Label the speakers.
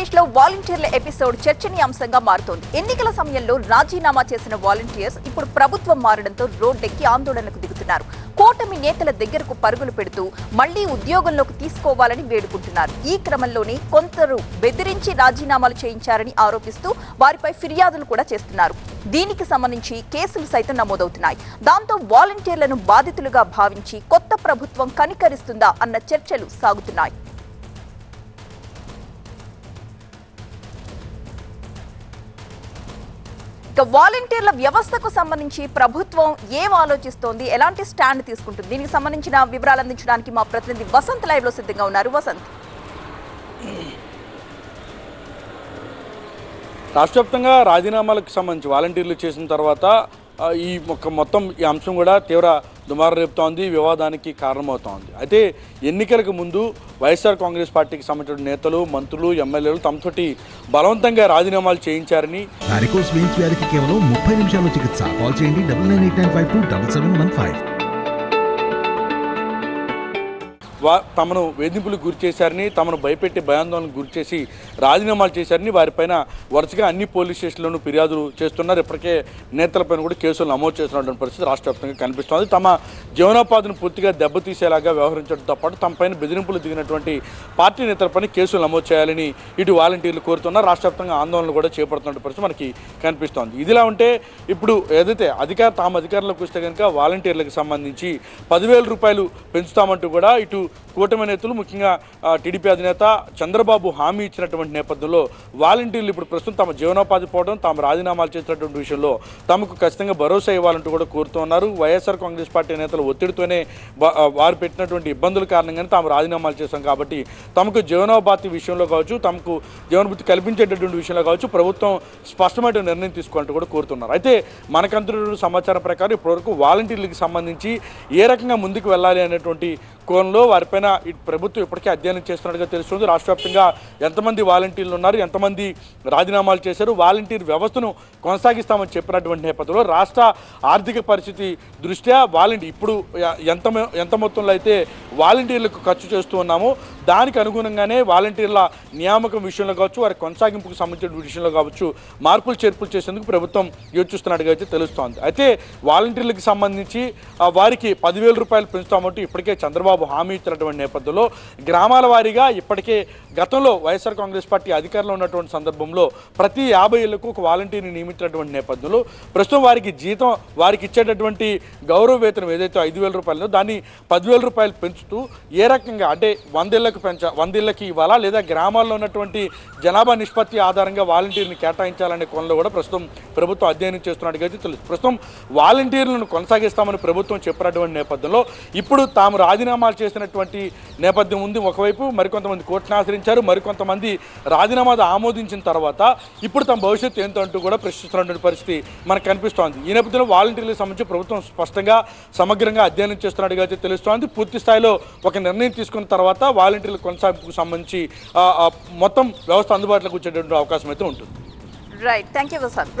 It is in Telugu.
Speaker 1: ఆంధ్రప్రదేశ్లో వాలంటీర్ల ఎపిసోడ్ చర్చనీయాంశంగా మారుతోంది. ఎన్నికల సమయంలో రాజీనామా చేసిన వాలంటీర్స్ ఇప్పుడు ప్రభుత్వం మారడంతో రోడ్డెక్కి ఆందోళనకు దిగుతున్నారు. కూటమి నేతల దగ్గరకు పరుగులు పెడుతూ మళ్ళీ ఉద్యోగంలోకి తీసుకోవాలని వేడుకుంటున్నారు. ఈ క్రమంలోనే కొందరు బెదిరించి రాజీనామాలు చేయించారని ఆరోపిస్తూ వారిపై ఫిర్యాదులు కూడా చేస్తున్నారు. దీనికి సంబంధించి కేసులు సైతం నమోదవుతున్నాయి. దాంతో వాలంటీర్లను బాధితులుగా భావించి కొత్త ప్రభుత్వం కనికరిస్తుందా అన్న చర్చలు సాగుతున్నాయి. ఇక వాలంటీర్ల వ్యవస్థకు సంబంధించి ప్రభుత్వం ఏం ఆలోచిస్తోంది? ఎలాంటి స్టాండ్ తీసుకుంటుంది? దీనికి సంబంధించిన వివరాలు అందించడానికి మా ప్రతినిధి వసంత్ లైవ్లో సిద్ధంగా ఉన్నారు. వసంత్.
Speaker 2: రాష్ట్ర వ్యాప్తంగా రాజీనామాలకు సంబంధించి వాలంటీర్లు చేసిన తర్వాత ఈ మొక్క మొత్తం ఈ అంశం కూడా తీవ్ర దుమారం రేపుతోంది వివాదానికి కారణమవుతోంది. అయితే ఎన్నికలకు ముందు వైఎస్ఆర్ కాంగ్రెస్ పార్టీకి సంబంధించిన నేతలు మంత్రులు ఎమ్మెల్యేలు తమతోటి బలవంతంగా రాజీనామాలు చేయించారని
Speaker 3: వారికోస్ కేవలం ముప్పై నిమిషాలు చికిత్స. కాల్ చేయండి double nine eight nine five two double seven one five.
Speaker 2: వా తమను వేధింపులకు గురి చేశారని తమను భయపెట్టి భయాందోళనకు గురి చేసి రాజీనామాలు చేశారని వారిపైన వరుసగా అన్ని పోలీస్ స్టేషన్లోనూ ఫిర్యాదులు చేస్తున్నారు. ఇప్పటికే నేతలపైన కూడా కేసులు నమోదు చేస్తున్నటువంటి పరిస్థితి రాష్ట్ర వ్యాప్తంగా కనిపిస్తోంది. తమ జీవనోపాధిని పూర్తిగా దెబ్బతీసేలాగా వ్యవహరించడంతో పాటు తమపైన బెదిరింపులు దిగినటువంటి పార్టీ నేతలపైన కేసులు నమోదు చేయాలని ఇటు వాలంటీర్లు కోరుతున్న రాష్ట్రవ్యాప్తంగా ఆందోళనలు కూడా చేపడుతున్న పరిస్థితి మనకి కనిపిస్తోంది. ఇదిలా ఉంటే ఇప్పుడు ఏదైతే అధికార తాము అధికారంలోకి వస్తే కనుక వాలంటీర్లకు సంబంధించి పదివేల రూపాయలు పెంచుతామంటూ కూడా ఇటు కూటమి నేతలు ముఖ్యంగా టీడీపీ అధినేత చంద్రబాబు హామీ ఇచ్చినటువంటి నేపథ్యంలో వాలంటీర్లు ఇప్పుడు ప్రస్తుతం తమ జీవనోపాధి పోవడం తాము రాజీనామాలు చేసినటువంటి విషయంలో తమకు ఖచ్చితంగా భరోసా ఇవ్వాలంటూ కూడా కోరుతున్నారు వైఎస్ఆర్ కాంగ్రెస్ పార్టీ నేతలు ఒత్తిడితోనే వారు పెట్టినటువంటి ఇబ్బందుల కారణంగానే తాము రాజీనామాలు చేశాం కాబట్టి తమకు జీవనోపాధి విషయంలో కావచ్చు తమకు జీవనభృతి కల్పించేటటువంటి విషయంలో కావచ్చు ప్రభుత్వం స్పష్టమైన నిర్ణయం తీసుకోవాలంటూ కూడా కోరుతున్నారు. అయితే మనకంతటి సమాచారం ప్రకారం ఇప్పటివరకు వాలంటీర్లకు సంబంధించి ఏ రకంగా ముందుకు వెళ్ళాలి అనేటువంటి కోణంలో వారిపైన ప్రభుత్వం ఇప్పటికే అధ్యయనం చేస్తున్నట్టుగా తెలుస్తుంది. రాష్ట్ర వ్యాప్తంగా ఎంతమంది వాలంటీర్లు ఉన్నారు ఎంతమంది రాజీనామాలు చేశారు వాలంటీర్ వ్యవస్థను కొనసాగిస్తామని చెప్పినటువంటి నేపథ్యంలో రాష్ట్ర ఆర్థిక పరిస్థితి దృష్ట్యా వాలంటీర్ ఇప్పుడు ఎంత ఎంత మొత్తంలో అయితే వాలంటీర్లకు ఖర్చు చేస్తూ ఉన్నామో దానికి అనుగుణంగానే వాలంటీర్ల నియామకం విషయంలో కావచ్చు వారి కొనసాగింపుకు సంబంధించిన విషయంలో కావచ్చు మార్పులు చేర్పులు చేసేందుకు ప్రభుత్వం యోచిస్తున్నట్టుగా అయితే తెలుస్తోంది. అయితే వాలంటీర్లకు సంబంధించి వారికి పదివేల రూపాయలు పెంచుతామంటూ ఇప్పటికే చంద్రబాబు హామీ ఇచ్చినటువంటి నేపథ్యంలో గ్రామాల వారీగా ఇప్పటికే గతంలో వైఎస్ఆర్ కాంగ్రెస్ పార్టీ అధికారంలో ఉన్నటువంటి సందర్భంలో ప్రతి యాభై ఏళ్ళకు ఒక వాలంటీర్ని నియమించినటువంటి నేపథ్యంలో ప్రస్తుతం వారికి జీతం వారికి ఇచ్చేటటువంటి గౌరవ వేతనం ఏదైతే ఐదు వేల రూపాయలు దాన్ని పదివేల రూపాయలు పెంచుతూ ఏ రకంగా అంటే వందేళ్ళకు పెంచ వందేళ్ళకి ఇవ్వాలా? లేదా గ్రామాల్లో ఉన్నటువంటి జనాభా నిష్పత్తి ఆధారంగా వాలంటీర్ని కేటాయించాలనే కోణంలో కూడా ప్రస్తుతం ప్రభుత్వం అధ్యయనం చేస్తున్నట్టుగా అయితే తెలుసు ప్రస్తుతం వాలంటీర్లను కొనసాగిస్తామని ప్రభుత్వం చెప్పినటువంటి నేపథ్యంలో ఇప్పుడు తాము రాజీనామా రాజీనామాలు చేసినటువంటి నేపథ్యం ఉంది ఒకవైపు మరికొంతమంది కోర్టును ఆశ్రయించారు మరికొంతమంది రాజీనామా ఆమోదించిన తర్వాత ఇప్పుడు తమ భవిష్యత్తు ఏంటో అంటూ కూడా ప్రశ్నిస్తున్నటువంటి పరిస్థితి మనకు కనిపిస్తోంది. ఈ నేపథ్యంలో వాలంటీర్లకు సంబంధించి ప్రభుత్వం స్పష్టంగా సమగ్రంగా అధ్యయనం చేస్తున్నట్టుగా అయితే తెలుస్తోంది. పూర్తి స్థాయిలో ఒక నిర్ణయం తీసుకున్న తర్వాత వాలంటీర్ల కొనసాగింపుకు సంబంధించి మొత్తం వ్యవస్థ అందుబాటులోకి వచ్చేటువంటి అవకాశం అయితే ఉంటుంది.
Speaker 1: Right thank you sir